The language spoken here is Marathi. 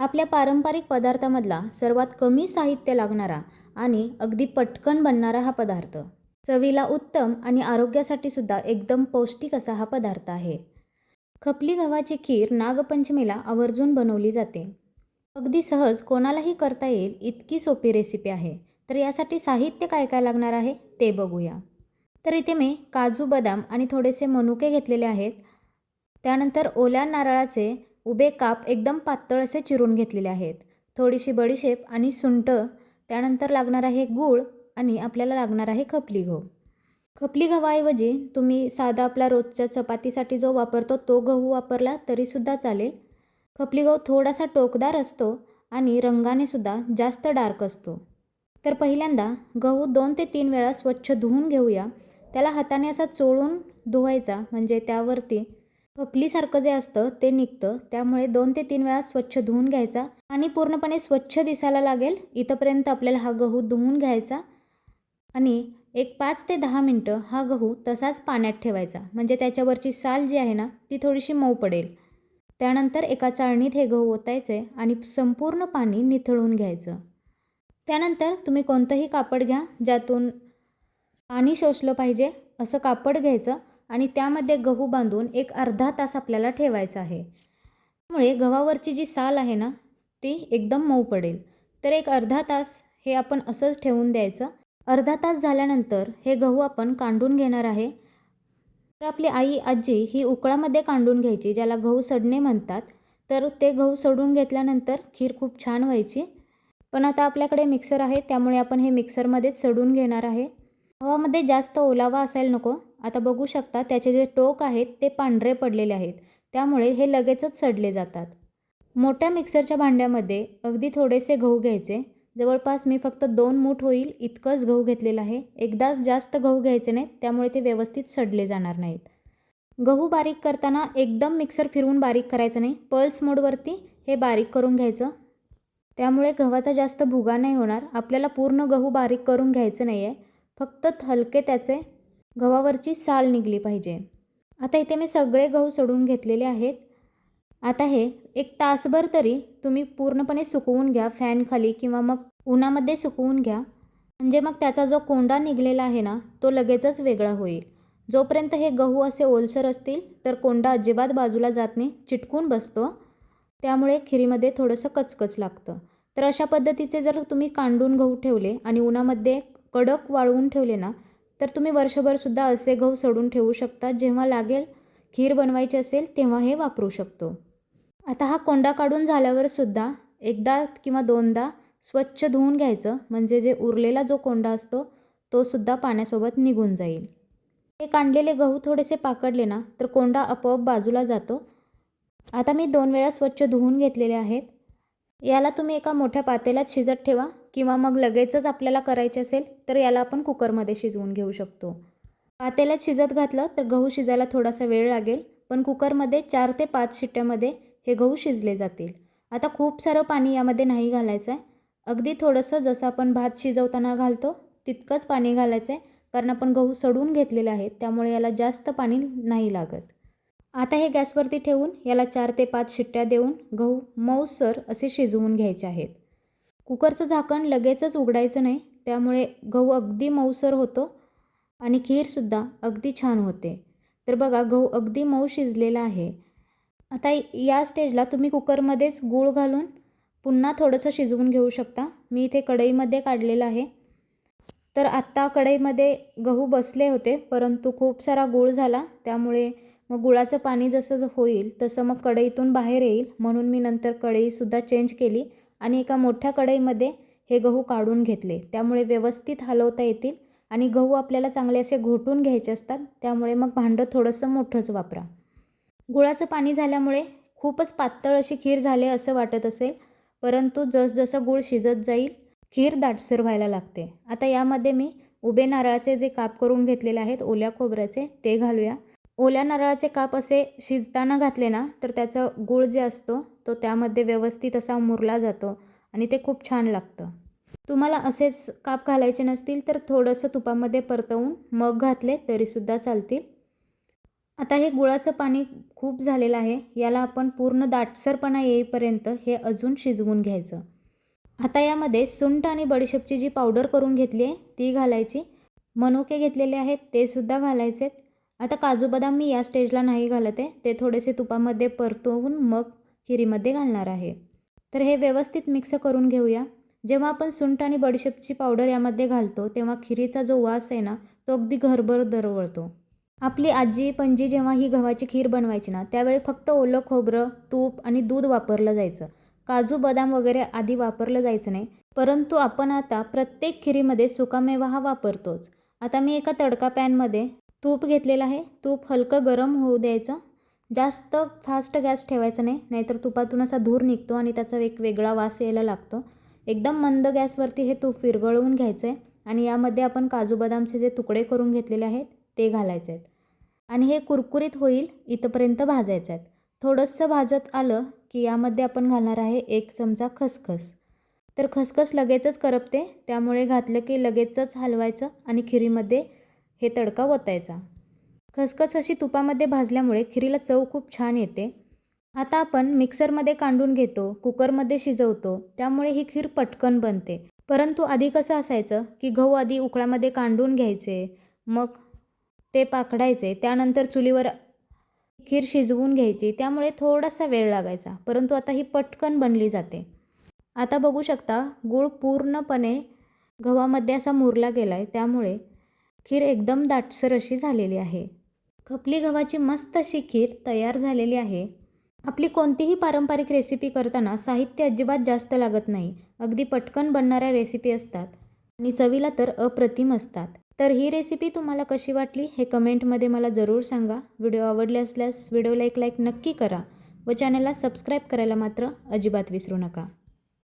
आपल्या पारंपरिक पदार्थामधला सर्वात कमी साहित्य लागणारा आणि अगदी पटकन बनणारा हा पदार्थ. चवीला उत्तम आणि आरोग्यासाठी सुद्धा एकदम पौष्टिक असा हा पदार्थ आहे. खपली गव्हाची खीर नागपंचमीला आवर्जून बनवली जाते. अगदी सहज कोणालाही करता येईल इतकी सोपी रेसिपी आहे. तर यासाठी साहित्य काय काय लागणार आहे ते बघूया. तर इथे मी काजू बदाम आणि थोडेसे मनुके घेतलेले आहेत. त्यानंतर ओल्या नारळाचे उभे काप एकदम पातळ असे चिरून घेतलेले आहेत. थोडीशी बडीशेप आणि सुंट त्यानंतर लागणार आहे गूळ आणि आपल्याला लागणार आहे खपली गहू. खपली गव्हाऐवजी तुम्ही साधा आपला रोजच्या चपातीसाठी जो वापरतो तो गहू वापरला तरीसुद्धा चालेल. खपली गहू थोडासा टोकदार असतो आणि रंगाने सुद्धा जास्त डार्क असतो. तर पहिल्यांदा गहू दोन ते तीन वेळा स्वच्छ धुवून घेऊया. त्याला हाताने असा चोळून धुवायचा म्हणजे त्यावरती खपलीसारखं जे असतं ते निघतं. त्यामुळे दोन ते तीन वेळा स्वच्छ धुवून घ्यायचा आणि पूर्णपणे स्वच्छ दिसायला लागेल. इथंपर्यंत आपल्याला हा गहू धुवून घ्यायचा आणि एक पाच ते दहा मिनटं हा गहू तसाच पाण्यात ठेवायचा. म्हणजे त्याच्यावरची साल जी आहे ना ती थोडीशी मऊ पडेल. त्यानंतर एका चाळणीत हे गहू ओतायचे आणि संपूर्ण पाणी निथळून घ्यायचं. त्यानंतर तुम्ही कोणतंही कापड घ्या ज्यातून पाणी शोषलं पाहिजे. असं कापड घ्यायचं. आणि त्यामध्ये गहू बांधून एक अर्धा तास आपल्याला ठेवायचा आहे. त्यामुळे गव्हावरची जी साल आहे ना ती एकदम मऊ पडेल. तर एक अर्धा तास हे आपण असंच ठेवून द्यायचं. अर्धा तास झाल्यानंतर हे गहू आपण कांडून घेणार आहे. तर आपली आई आजी ही उकळामध्ये कांडून घ्यायची ज्याला गहू सडणे म्हणतात. तर ते गहू सडून घेतल्यानंतर खीर खूप छान व्हायची. पण आता आपल्याकडे मिक्सर आहे त्यामुळे आपण हे मिक्सरमध्येच सडून घेणार आहे. गव्हामध्ये जास्त ओलावा असायला नको. आता बघू शकता त्याचे जे टोक आहेत ते पांढरे पडलेले आहेत. त्यामुळे हे लगेचच सडले जातात. मोठ्या मिक्सरच्या भांड्यामध्ये अगदी थोडेसे गहू घ्यायचे. जवळपास मी फक्त दोन मूठ होईल इतकंच गहू घेतलेलं आहे. एकदाच जास्त गहू घ्यायचे नाहीत त्यामुळे ते व्यवस्थित सडले जाणार नाहीत. गहू बारीक करताना एकदम मिक्सर फिरवून बारीक करायचं नाही. पल्स मोडवरती हे बारीक करून घ्यायचं. त्यामुळे गव्हाचा जास्त भुगा नाही होणार. आपल्याला पूर्ण गहू बारीक करून घ्यायचं नाही आहे फक्त हलके त्याचे गव्हावरची साल निघली पाहिजे. आता इथे मी सगळे गहू सोडून घेतलेले आहेत. आता हे एक तासभर तरी तुम्ही पूर्णपणे सुकवून घ्या फॅनखाली किंवा मग उन्हामध्ये सुकवून घ्या. म्हणजे मग त्याचा जो कोंडा निघलेला आहे ना तो लगेचच वेगळा होईल. जोपर्यंत हे गहू असे ओलसर असतील तर कोंडा अजिबात बाजूला जात नाही चिटकून बसतो. त्यामुळे खिरीमध्ये थोडंसं कचकच लागतं. तर अशा पद्धतीचे जर तुम्ही कांडून गहू ठेवले आणि उन्हामध्ये कडक वाळवून ठेवले ना तर तुम्ही वर्षभरसुद्धा असे गहू सोडून ठेवू शकता. जेव्हा लागेल खीर बनवायची असेल तेव्हा हे वापरू शकतो. आता हा कोंडा काढून झाल्यावर सुद्धा एकदा किंवा दोनदा स्वच्छ धुवून घ्यायचं. म्हणजे जे उरलेला जो कोंडा असतो तो सुद्धा पाण्यासोबत निघून जाईल. हे काढलेले गहू थोडेसे पाकडले ना तर कोंडा आपोआप बाजूला जातो. आता मी दोन वेळा स्वच्छ धुवून घेतलेले आहेत. याला तुम्ही एका मोठ्या पातेल्यात शिजत ठेवा. किंवा मग लगेचच आपल्याला करायचे असेल तर याला आपण कुकरमध्ये शिजवून घेऊ शकतो. पातेल्यात शिजत घातलं तर गहू शिजायला थोडासा वेळ लागेल पण कुकरमध्ये चार ते पाच शिट्ट्यामध्ये हे गहू शिजले जातील. आता खूप सारं पाणी यामध्ये नाही घालायचं आहे अगदी थोडंसं जसं आपण भात शिजवताना घालतो तितकंच पाणी घालायचं आहे कारण आपण गहू सडून घेतलेले आहेत त्यामुळे याला जास्त पाणी नाही लागत. आता हे गॅसवरती ठेवून याला चार ते पाच शिट्ट्या देऊन गहू मऊसर असे शिजवून घ्यायचे आहेत. कुकरचं झाकण लगेचच उघडायचं नाही त्यामुळे गहू अगदी मऊसर होतो आणि खीरसुद्धा अगदी छान होते. तर बघा गहू अगदी मऊ शिजलेला आहे. आता या स्टेजला तुम्ही कुकरमध्येच गूळ घालून पुन्हा थोडंसं शिजवून घेऊ शकता. मी इथे कढईमध्ये काढलेलं आहे. तर आत्ता कढईमध्ये गहू बसले होते परंतु खूप सारा गूळ झाला. त्यामुळे मग गुळाचं पाणी जसं होईल तसं मग कढईतून बाहेर येईल. म्हणून मी नंतर कढईसुद्धा चेंज केली. आणि एका मोठ्या कढईमध्ये हे गहू काढून घेतले. त्यामुळे व्यवस्थित हलवता येतील आणि गहू आपल्याला चांगले असे घोटून घ्यायचे असतात त्यामुळे मग भांडं थोडंसं मोठंच वापरा. गुळाचं पाणी झाल्यामुळे खूपच पातळ अशी खीर झाले असं वाटत असेल परंतु जसजसं गूळ शिजत जाईल खीर दाटसर व्हायला लागते. आता यामध्ये मी उभे नारळाचे जे काप करून घेतलेले आहेत ओल्या खोबऱ्याचे ते घालूया. ओल्या नारळाचे काप असे शिजताना घातले ना तर त्याचा गूळ जे असतो तो त्यामध्ये व्यवस्थित असा मुरला जातो आणि ते खूप छान लागतं. तुम्हाला असेच काप घालायचे नसतील तर थोडंसं तुपामध्ये परतवून मग घातले तरीसुद्धा चालतील. आता हे गुळाचं पाणी खूप झालेलं आहे याला आपण पूर्ण दाटसरपणा येईपर्यंत हे अजून शिजवून घ्यायचं. आता यामध्ये सुंठ आणि बडीशेपची जी पावडर करून घेतली आहे ती घालायची. मनुके घेतलेले आहेत ते सुद्धा घालायचे आता काजू बदाम मी या स्टेजला नाही घालत. आहे ते थोडेसे तुपामध्ये परतवून मग खिरीमध्ये घालणार आहे. तर हे व्यवस्थित मिक्स करून घेऊया. जेव्हा आपण सुंठ आणि बडीशेपची पावडर यामध्ये घालतो तेव्हा खिरीचा जो वास आहे ना तो अगदी घरभर दरवळतो. आपली आजी पणजी जेव्हा ही गव्हाची खीर बनवायची ना त्यावेळी फक्त ओलं खोबरं तूप आणि दूध वापरलं जायचं. काजू बदाम वगैरे आधी वापरलं जायचं नाही परंतु आपण आता प्रत्येक खिरीमध्ये सुकामेवा हा वापरतोच. आता मी एका तडका पॅनमध्ये तूप घेतलेलं आहे. तूप हलकं गरम होऊ द्यायचं. जास्त फास्ट गॅस ठेवायचा नाही नाहीतर तुपातून असा धूर निघतो आणि त्याचा एक वेगळा वास यायला लागतो. एकदम मंद गॅसवरती हे तूप विरघळवून घ्यायचं आहे आणि यामध्ये आपण काजू बदामचे जे तुकडे करून घेतलेले आहेत ते घालायचे आहेत आणि हे कुरकुरीत होईल इथंपर्यंत भाजायचं आहेत थोडंसं भाजत आलं की यामध्ये आपण घालणार आहे एक चमचा खसखस. तर खसखस लगेचच करपते त्यामुळे घातलं की लगेचच हलवायचं आणि खिरीमध्ये हे तडका ओतायचा खसखस अशी तुपामध्ये भाजल्यामुळे खिरीला चव खूप छान येते. आता आपण मिक्सरमध्ये कांडून घेतो कुकरमध्ये शिजवतो त्यामुळे ही खीर पटकन बनते. परंतु आधी कसं असायचं की गहू आधी उकळ्यामध्ये कांडून घ्यायचे मग ते पाकडायचे त्यानंतर चुलीवर खीर शिजवून घ्यायची त्यामुळे थोडासा वेळ लागायचा परंतु आता ही पटकन बनली जाते. आता बघू शकता गूळ पूर्णपणे गव्हामध्ये असा मुरला गेला आहे त्यामुळे खीर एकदम दाटसर अशी झालेली आहे. खपली गव्हाची मस्त अशी खीर तयार झालेली आहे. आपली कोणतीही पारंपरिक रेसिपी करताना साहित्य अजिबात जास्त लागत नाही. अगदी पटकन बनणाऱ्या रेसिपी असतात. आणि चवीला तर अप्रतिम असतात. तर ही रेसिपी तुम्हाला कशी वाटली हे कमेंटमध्ये मला जरूर सांगा. व्हिडिओ आवडले असल्यास व्हिडिओला एक लाईक नक्की करा व चॅनलला सबस्क्राईब करायला मात्र अजिबात विसरू नका.